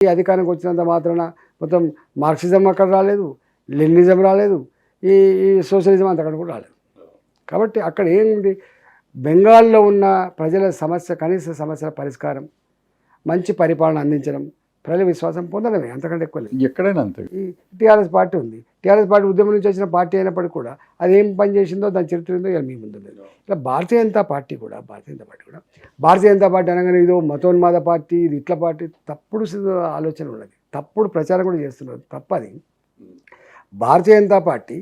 ఈ అధికారానికి వచ్చినంత మాత్రాన మొత్తం మార్క్సిజం అక్కడ రాలేదు లెనిజం రాలేదు ఈ ఈ సోషలిజం అంత అక్కడ కూడా రాలేదు. కాబట్టి అక్కడ ఏంటి బెంగాల్లో ఉన్న ప్రజల సమస్య కనీస సమస్యల పరిష్కారం మంచి పరిపాలన అందించడం ప్రజల విశ్వాసం పొందడమే అంతకంటే ఎక్కువ లేదు. ఎక్కడైనా అంతే. ఈ టీఆర్ఎస్ పార్టీ ఉంది. టీఆర్ఎస్ పార్టీ ఉద్యమం నుంచి వచ్చిన పార్టీ అయినప్పటికీ కూడా అది ఏం పని చేసిందో దాని చరిత్ర ఏందో ఇక మీ ముందు లేదు. ఇట్లా భారతీయ జనతా పార్టీ కూడా భారతీయ జనతా పార్టీ కూడా భారతీయ జనతా పార్టీ అనగానే ఇదో మతోన్మాద పార్టీ ఇది ఇట్ల పార్టీ తప్పుడు ఆలోచన ఉన్నది. తప్పుడు ప్రచారం కూడా చేస్తున్నారు. తప్పది. భారతీయ జనతా పార్టీ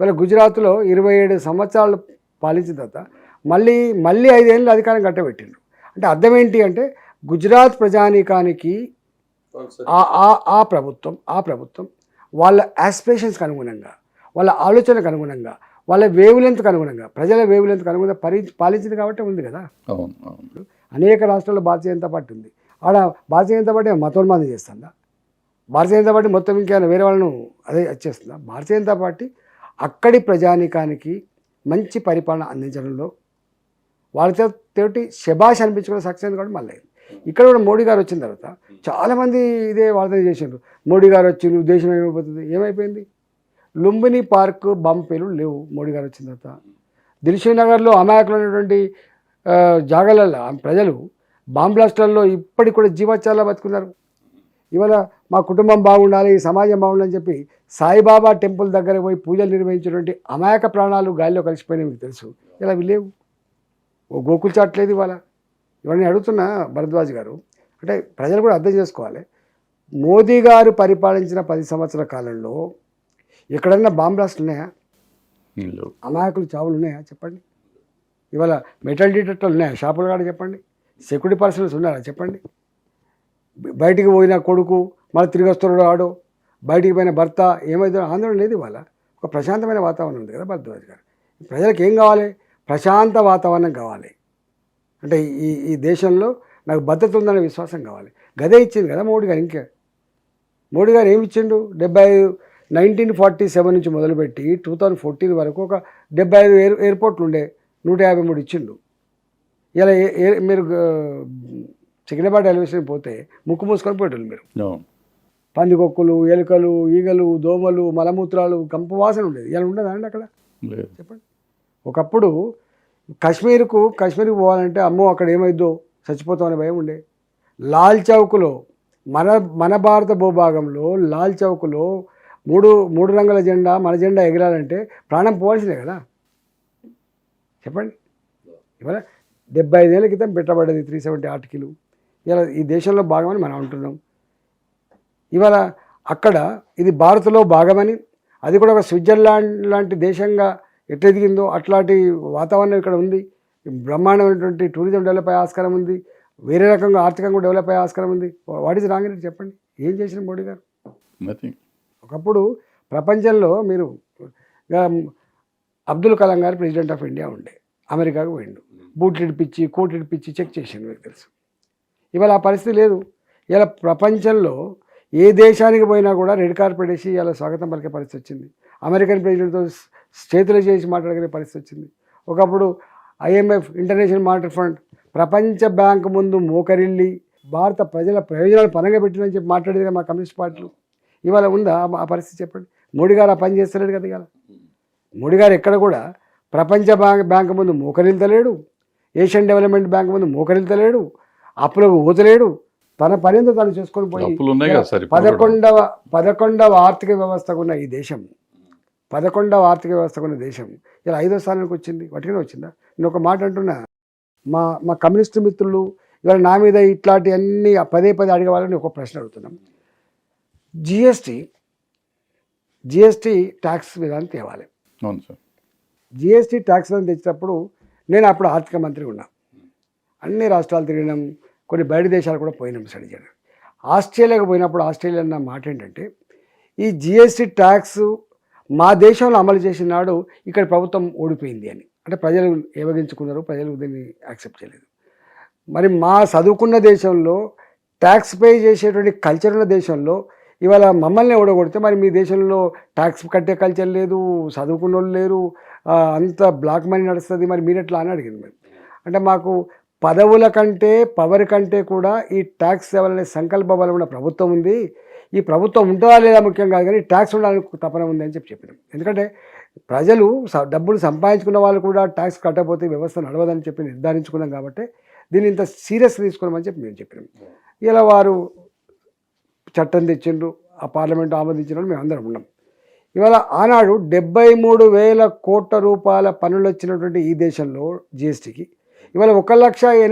ఇవాళ గుజరాత్లో ఇరవై ఏడు సంవత్సరాలు పాలించిన తర్వాత మళ్ళీ మళ్ళీ ఐదేళ్ళు అధికారం కట్టబెట్టిండ్రు. అంటే అర్థం ఏంటి అంటే గుజరాత్ ప్రజానీకానికి ఆ ఆ- ఆ ప్రభుత్వం ఆ ప్రభుత్వం వాళ్ళ ఆస్పిరేషన్స్కి అనుగుణంగా వాళ్ళ ఆలోచనకు అనుగుణంగా వాళ్ళ వేవ్ లెంత్కి అనుగుణంగా ప్రజల వేవ్ లెంత్కి అనుగుణంగా పరి పాలించింది కాబట్టి ఉంది కదా. అనేక రాష్ట్రాల్లో భారతీయ జనతా పార్టీ ఉంది. ఆడ భారతీయ జనతా పార్టీ మతోన్మాదం చేస్తుందా? భారతీయ జనతా పార్టీ మొత్తం ఇంకేమైనా వేరే వాళ్ళను అదే చేస్తుందా? భారతీయ జనతా పార్టీ అక్కడి ప్రజానీకానికి మంచి పరిపాలన అందించడంలో వాళ్ళతో తోటి శబాష్ అనిపించుకున్న సక్సెస్ కూడా మళ్ళీ. ఇక్కడ కూడా మోడీ గారు వచ్చిన తర్వాత చాలామంది ఇదే వార్తలు చేసిండ్రు. మోడీ గారు వచ్చిండు దేశం ఏమైపోతుంది? ఏమైపోయింది? లుంబిని పార్క్ బంపేలు లేవు మోడీ గారు వచ్చిన తర్వాత. దిల్షుక్ నగర్లో అమాయకులు ఉన్నటువంటి జాగాలలో ప్రజలు బాంబ్లాస్టర్లో ఇప్పటికి కూడా జీవోత్సవాల్లో బతుకున్నారు. ఇవాళ మా కుటుంబం బాగుండాలి సమాజం బాగుండాలని చెప్పి సాయిబాబా టెంపుల్ దగ్గర పోయి పూజలు నిర్వహించినటువంటి అమాయక ప్రాణాలు గాలిలో కలిసిపోయినాయి మీకు తెలుసు. ఇలా అవి లేవు. ఓ గోకుల్ చాట్లేదు ఇవాళ. ఇవన్నీ అడుగుతున్నా భరద్వాజ్ గారు అంటే ప్రజలు కూడా అర్థం చేసుకోవాలి. మోదీ గారు పరిపాలించిన పది సంవత్సరాల కాలంలో ఎక్కడన్నా బాంబ్ బ్లాస్ట్లు ఉన్నాయా? వీళ్ళు అమాయకులు చావులు ఉన్నాయా? చెప్పండి. ఇవాళ మెటల్ డిటెక్టర్లు ఉన్నాయా? షాపులు కాడ చెప్పండి. సెక్యూరిటీ పర్సన్స్ ఉన్నారా? చెప్పండి. బయటికి పోయిన కొడుకు మళ్ళీ తిరిగి వస్తున్నాడు ఆడు. బయటికి పోయిన భర్త ఏమైందో ఆందోళన లేదు ఇవాళ. ఒక ప్రశాంతమైన వాతావరణం ఉంది కదా భరద్వాజ్ గారు. ప్రజలకు ఏం కావాలి? ప్రశాంత వాతావరణం కావాలి. అంటే ఈ ఈ దేశంలో నాకు భద్రత ఉందనే విశ్వాసం కావాలి. గదే ఇచ్చింది కదా మోడీ గారు ఇంకే. మోడీ గారు ఏమి ఇచ్చిండు? డెబ్బై ఐదు నైన్టీన్ ఫార్టీ సెవెన్ నుంచి మొదలుపెట్టి టూ థౌజండ్ ఫోర్టీన్ వరకు ఒక డెబ్బై ఐదు ఎయిర్ ఎయిర్పోర్ట్లు ఉండే నూట యాభై మూడు ఇచ్చిండు. ఇలా మీరు చికెనబాటి ఎలివేషన్ పోతే ముక్కు మూసుకొని పోయేటోళ్ళు మీరు. పందికొక్కులు ఎలుకలు ఈగలు దోమలు మలమూత్రాలు కంపు వాసన ఉండేది. ఇలా ఉండదా అండి అక్కడ? చెప్పండి. ఒకప్పుడు కాశ్మీర్కు కాశ్మీర్కి పోవాలంటే అమ్మో అక్కడ ఏమైద్దో? చచ్చిపోతామనే భయం ఉండే. లాల్ చౌక్లో మన మన భారత భూభాగంలో లాల్ చౌక్లో మూడు మూడు రంగుల జెండా మన జెండా ఎగరాలంటే ప్రాణం పోవాల్సిందే కదా. చెప్పండి. ఇవాళ డెబ్బై ఐదేళ్ళ క్రితం పెట్టబడ్డది త్రీ సెవెంటీ ఆర్టికల్. ఇలా ఈ దేశంలో భాగమని మనం అంటున్నాం. ఇవాళ అక్కడ ఇది భారత్లో భాగమని అది కూడా ఒక స్విట్జర్లాండ్ లాంటి దేశంగా ఎట్లా ఎదిగిందో అట్లాంటి వాతావరణం ఇక్కడ ఉంది. బ్రహ్మాండమైనటువంటి టూరిజం డెవలప్ అయ్యే ఆస్కారం ఉంది. వేరే రకంగా ఆర్థికంగా డెవలప్ అయ్యే ఆస్కారం ఉంది. వాట్ ఈజ్ రాంగ్ అని చెప్పండి. ఏం చేసిన మోడీ గారు? నథింగ్ ఒకప్పుడు ప్రపంచంలో మీరు అబ్దుల్ కలాం గారు ప్రెసిడెంట్ ఆఫ్ ఇండియా ఉండే. అమెరికాకు పోయిండు. బూట్లు ఇడిపించి కోట్లు ఇడిపించి చెక్ చేసిండు మీకు తెలుసు. ఇవాళ ఆ పరిస్థితి లేదు. ఇలా ప్రపంచంలో ఏ దేశానికి పోయినా కూడా రెడ్ కార్పెట్ వేసి ఇలా స్వాగతం పలికే పరిస్థితి వచ్చింది. అమెరికన్ ప్రెసిడెంట్తో చేతులు చేసి మాట్లాడుకునే పరిస్థితి వచ్చింది. ఒకప్పుడు ఐఎంఎఫ్ ఇంటర్నేషనల్ మానిటరీ ఫండ్ ప్రపంచ బ్యాంక్ ముందు మోకరిల్లి భారత ప్రజల ప్రయోజనాలు పనంగా పెట్టినని చెప్పి మాట్లాడేది మా కమ్యూనిస్ట్ పార్టీలు. ఇవాళ ఉందా ఆ- పరిస్థితి చెప్పండి. మోడీ గారు ఆ పని చేస్తలేడు కదా ఇవాళ. మోడీ గారు ఎక్కడ కూడా ప్రపంచ బ్యాంక్ బ్యాంక్ ముందు మోకరిల్తలేడు. ఏషియన్ డెవలప్మెంట్ బ్యాంక్ ముందు మోకరిల్తలేడు. అప్పులకు ఊతలేడు. తన పనితో తను చేసుకొని పోయి. పదకొండవ పదకొండవ ఆర్థిక వ్యవస్థకు ఉన్న ఈ దేశం పదకొండవ ఆర్థిక వ్యవస్థకు ఉన్న దేశం. ఇలా ఐదో స్థానానికి వచ్చింది. వాటికనే వచ్చిందా? నేను ఒక మాట అంటున్నా. మా మా కమ్యూనిస్ట్ మిత్రులు ఇవాళ నా మీద ఇట్లాంటి అన్ని పదే పదే అడిగే వాళ్ళని ఒక ప్రశ్న అడుగుతున్నాం. జిఎస్టీ జిఎస్టీ ట్యాక్స్ విధానం తేవాలి. అవును సార్. జిఎస్టీ ట్యాక్స్ అని తెచ్చినప్పుడు నేను అప్పుడు ఆర్థిక మంత్రి ఉన్నా. అన్ని రాష్ట్రాలు తిరిగినాం. కొన్ని బయట దేశాలు కూడా పోయినాం స్టడీ చేయడం ఆస్ట్రేలియాకి పోయినప్పుడు ఆస్ట్రేలియా అన్న మాట ఏంటంటే ఈ జిఎస్టీ ట్యాక్స్ మా దేశంలో అమలు చేసిన నాడు ఇక్కడ ప్రభుత్వం ఓడిపోయింది అని. అంటే ప్రజలు ఏవగించుకున్నారు ప్రజలు దీన్ని యాక్సెప్ట్ చేయలేదు. మరి మా చదువుకున్న దేశంలో ట్యాక్స్ పే చేసేటువంటి కల్చర్ ఉన్న దేశంలో ఇవాళ మమ్మల్ని ఓడగొడితే మరి మీ దేశంలో ట్యాక్స్ కట్టే కల్చర్ లేదు చదువుకున్న వాళ్ళు లేరు అంత బ్లాక్ మనీ నడుస్తుంది మరి మీరు ఎట్లా అని అడిగింది మరి. అంటే మాకు పదవుల కంటే పవర్ కంటే కూడా ఈ ట్యాక్స్ అనే సంకల్ప బలం ఉన్న ప్రభుత్వం ఉంది. ఈ ప్రభుత్వం ఉంటుందా లేదా ముఖ్యం కాదు కానీ ట్యాక్స్ ఉండడానికి తపన ఉంది అని చెప్పి చెప్పినాం. ఎందుకంటే ప్రజలు డబ్బులు సంపాదించుకున్న వాళ్ళు కూడా ట్యాక్స్ కట్టకపోతే వ్యవస్థ నడవదని చెప్పి నిర్ధారించుకున్నాం కాబట్టి దీన్ని ఇంత సీరియస్ తీసుకున్నామని చెప్పి మేము చెప్పినాం. ఇలా వారు చట్టం తెచ్చిండ్రు ఆ పార్లమెంట్ ఆమోదించిన మేము అందరం ఉన్నాం. ఇవాళ ఆనాడు డెబ్బై మూడు వేల కోట్ల రూపాయల పనులు వచ్చినటువంటి ఈ దేశంలో జిఎస్టీకి ఇవాళ ఒక లక్ష